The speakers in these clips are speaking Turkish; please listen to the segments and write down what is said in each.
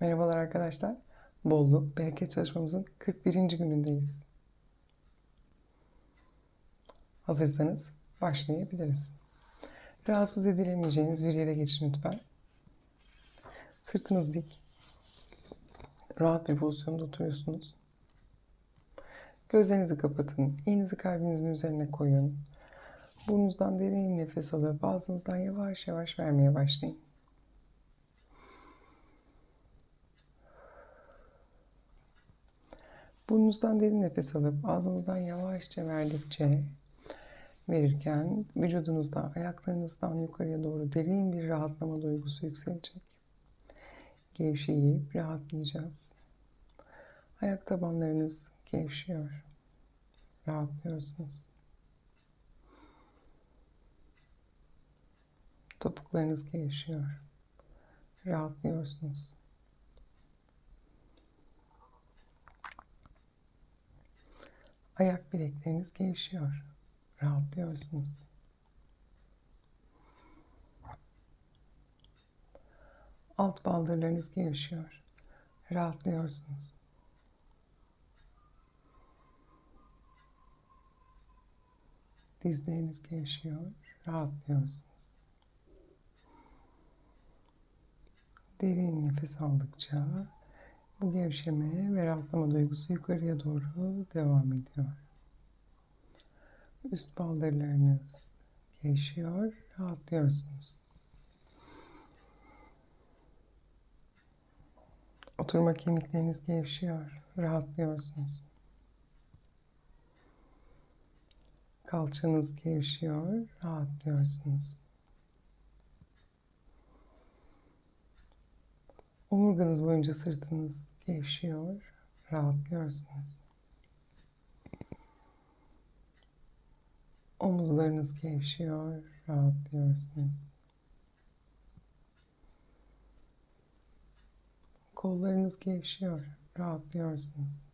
Merhabalar arkadaşlar. Bolluk, bereket çalışmamızın 41. günündeyiz. Hazırsanız başlayabiliriz. Rahatsız edilemeyeceğiniz bir yere geçin lütfen. Sırtınız dik. Rahat bir pozisyonda oturuyorsunuz. Gözlerinizi kapatın. Elinizi kalbinizin üzerine koyun. Burnunuzdan derin nefes alıp ağzınızdan yavaş yavaş vermeye başlayın. Burnunuzdan derin nefes alıp ağzınızdan yavaşça verdikçe verirken vücudunuzda ayaklarınızdan yukarıya doğru derin bir rahatlama duygusu yükselecek. Gevşeyip rahatlayacağız. Ayak tabanlarınız gevşiyor. Rahatlıyorsunuz. Topuklarınız gevşiyor. Rahatlıyorsunuz. Ayak bilekleriniz gevşiyor. Rahatlıyorsunuz. Alt baldırlarınız gevşiyor. Rahatlıyorsunuz. Dizleriniz gevşiyor. Rahatlıyorsunuz. Derin nefes aldıkça bu gevşeme ve rahatlama duygusu yukarıya doğru devam ediyor. Üst baldırlarınız gevşiyor, rahatlıyorsunuz. Oturma kemikleriniz gevşiyor, rahatlıyorsunuz. Kalçanız gevşiyor, rahatlıyorsunuz. Omurganız boyunca sırtınız gevşiyor, rahatlıyorsunuz. Omuzlarınız gevşiyor, rahatlıyorsunuz. Kollarınız gevşiyor, rahatlıyorsunuz.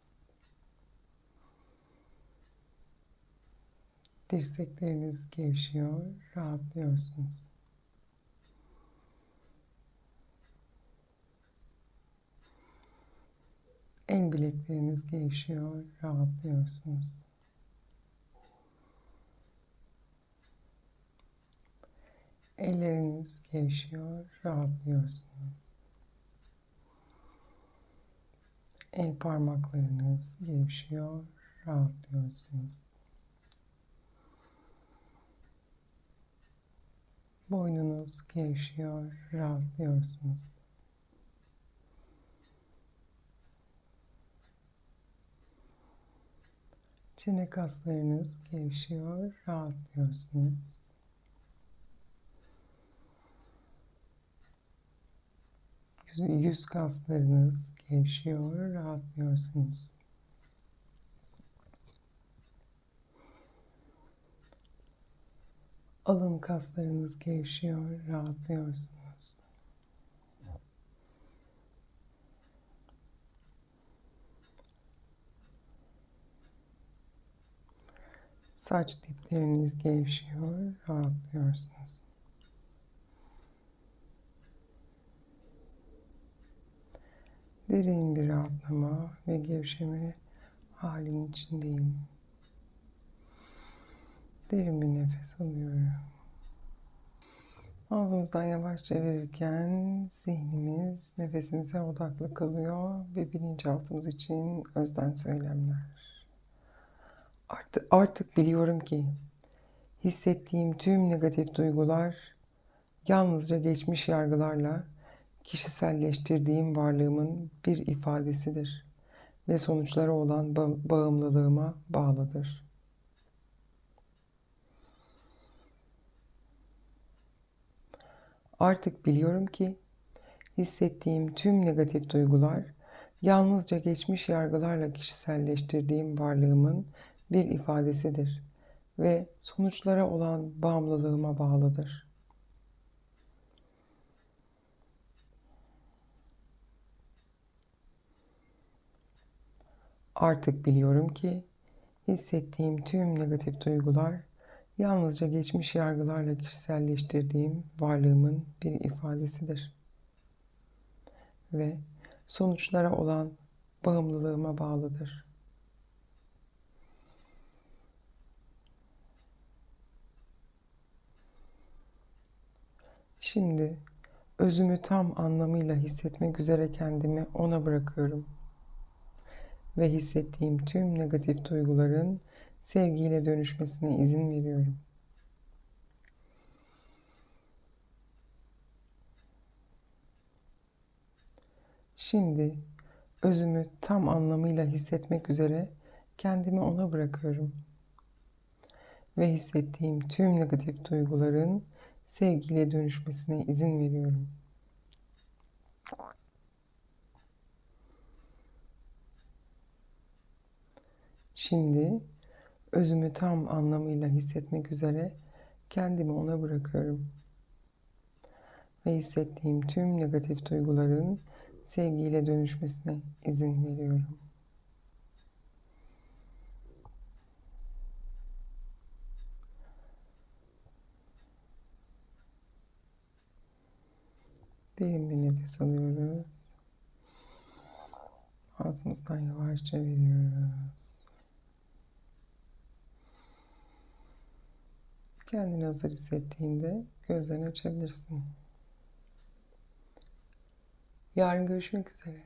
Dirsekleriniz gevşiyor, rahatlıyorsunuz. El bilekleriniz gevşiyor, rahatlıyorsunuz. Elleriniz gevşiyor, rahatlıyorsunuz. El parmaklarınız gevşiyor, rahatlıyorsunuz. Boynunuz gevşiyor, rahatlıyorsunuz. Çene kaslarınız gevşiyor, rahatlıyorsunuz. Yüz kaslarınız gevşiyor, rahatlıyorsunuz. Alın kaslarınız gevşiyor, rahatlıyorsunuz. Saç dipleriniz gevşiyor, rahatlıyorsunuz. Derin bir rahatlama ve gevşeme halinin içindeyim. Derin bir nefes alıyorum. Ağzımızdan yavaşça verirken zihnimiz nefesimize odaklı kalıyor ve bilinçaltımız için özden söylemler. Artık, artık biliyorum ki hissettiğim tüm negatif duygular yalnızca geçmiş yargılarla kişiselleştirdiğim varlığımın bir ifadesidir ve sonuçları olan bağımlılığıma bağlıdır. Artık biliyorum ki hissettiğim tüm negatif duygular yalnızca geçmiş yargılarla kişiselleştirdiğim varlığımın bir ifadesidir ve sonuçlara olan bağımlılığıma bağlıdır. Artık biliyorum ki hissettiğim tüm negatif duygular yalnızca geçmiş yargılarla kişiselleştirdiğim varlığımın bir ifadesidir. Ve sonuçlara olan bağımlılığıma bağlıdır. Şimdi özümü tam anlamıyla hissetmek üzere kendimi ona bırakıyorum. Ve hissettiğim tüm negatif duyguların sevgiyle dönüşmesine izin veriyorum. Şimdi özümü tam anlamıyla hissetmek üzere kendimi ona bırakıyorum. Ve hissettiğim tüm negatif duyguların sevgiyle dönüşmesine izin veriyorum. Şimdi özümü tam anlamıyla hissetmek üzere kendimi ona bırakıyorum. Ve hissettiğim tüm negatif duyguların sevgiyle dönüşmesine izin veriyorum. Derin bir nefes alıyoruz. Ağzımızdan yavaşça veriyoruz. Kendini hazır hissettiğinde gözlerini açabilirsin. Yarın görüşmek üzere.